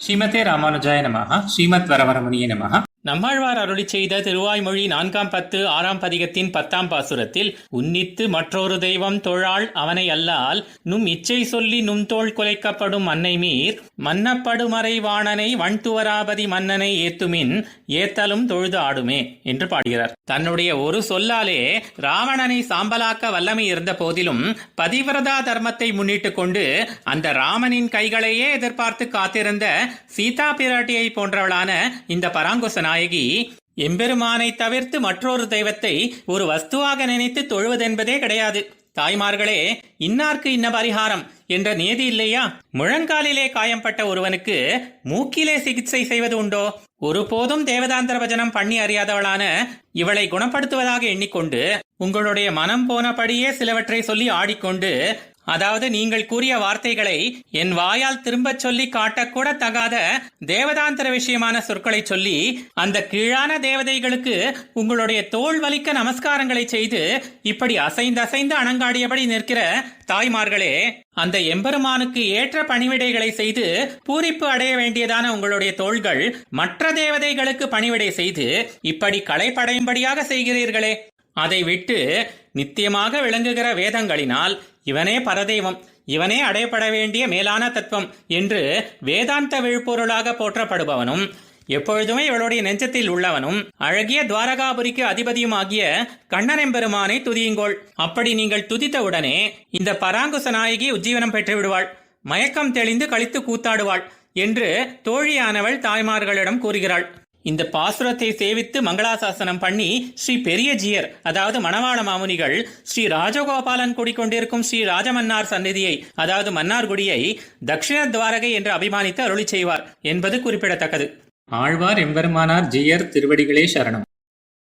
ஸ்ரீமதே ராமானுஜாய நமஹா ஸ்ரீமத் வரவரமணிய நமஹா. நம்மாழ்வார் அருளி செய்த திருவாய்மொழி நான்காம் பத்து ஆறாம் பதிகத்தின் பத்தாம் பாசுரத்தில் உன்னித்து மற்றொரு தெய்வம் தொழாள் அவனை அல்லால் நும் இச்சை சொல்லி நும் தோல் குலைக்கப்படும் மன்னை மீர் மன்னப்படுமறை வாணனை வண்துவராபதி மன்னனை ஏத்துமின் ஏத்தலும் தொழுது ஆடுமே என்று பாடுகிறார். தன்னுடைய ஒரு சொல்லாலே ராவணனை சாம்பலாக்க வல்லமை இருந்த போதிலும் பதிவிரதா தர்மத்தை முன்னிட்டு கொண்டு அந்த ராமனின் கைகளையே எதிர்பார்த்து காத்திருந்த சீதா பிராட்டியை போன்றவளான இந்த பராங்குசன நாயகி எம்பெருமானை தவிர்த்து மற்றொரு தெய்வத்தை ஒரு வஸ்துவாக நினைத்து தொழுவதென்பதே கிடையாது. தாய்மார்களே இன்னார்க்கு இன்ன பரிகாரம்? என்ற நியதி இல்லையா? முழங்காலிலே காயம்பட்ட ஒருவனுக்கு மூக்கிலே சிகிச்சை செய்வது உண்டோ? ஒருபோதும் தேவதாந்திர பஜனம் பண்ணி அறியாதவளான இவளை குணப்படுத்துவதாக எண்ணிக்கொண்டு உங்களுடைய மனம் போனபடியே சிலவற்றை சொல்லி ஆடிக்கொண்டு அதாவது நீங்கள் கூறிய வார்த்தைகளை என் வாயால் திரும்பச் சொல்லி காட்டக்கூட தகாத தேவதாந்திர விஷயமான சொற்களை சொல்லி அந்த கீழான தேவதைகளுக்கு உங்களுடைய தோல் வலிக்க நமஸ்காரங்களை செய்து இப்படி அசைந்து அசைந்து அணங்காடியபடி நிற்கிற தாய்மார்களே அந்த எம்பெருமானுக்கு ஏற்ற பணிவிடைகளை செய்து பூரிப்பு அடைய வேண்டியதான உங்களுடைய தோள்கள் மற்ற தேவதைகளுக்கு பணிவிடை செய்து இப்படி களைப்படையும்படியாக செய்கிறீர்களே. அதை விட்டு நித்தியமாக விளங்குகிற வேதங்களினால் இவனே பரதெய்வம் இவனே அடையப்பட வேண்டிய மேலான தத்துவம் என்று வேதாந்த விழுப்பொருளாக போற்றப்படுபவனும் எப்பொழுதுமே இவளுடைய நெஞ்சத்தில் உள்ளவனும் அழகிய துவாரகாபுரிக்கு அதிபதியுமாகிய கண்ணனெம்பெருமானை துதியுங்கோள். அப்படி நீங்கள் துதித்தவுடனே இந்த பராங்குச நாயகி உஜ்ஜீவனம் பெற்று விடுவாள் மயக்கம் தெளிந்து கழித்து கூத்தாடுவாள் என்று தோழியானவள் தாய்மார்களிடம் கூறுகிறாள். இந்த பாசுரத்தை சேவித்து மங்களாசாசனம் பண்ணி ஸ்ரீ பெரியஜியர் அதாவது மணவாள மாமுனிகள் ஸ்ரீ ராஜகோபாலன் குடிக்கொண்டிருக்கும் ஸ்ரீ ராஜமன்னார் சந்நிதியை அதாவது மன்னார்குடியை தக்ஷிண துவாரகை என்று அபிமானித்து அருளி செய்வார் என்பது குறிப்பிடத்தக்கது. ஆழ்வார் எம்பெருமானார் ஜியர் திருவடிகளே சரணம்.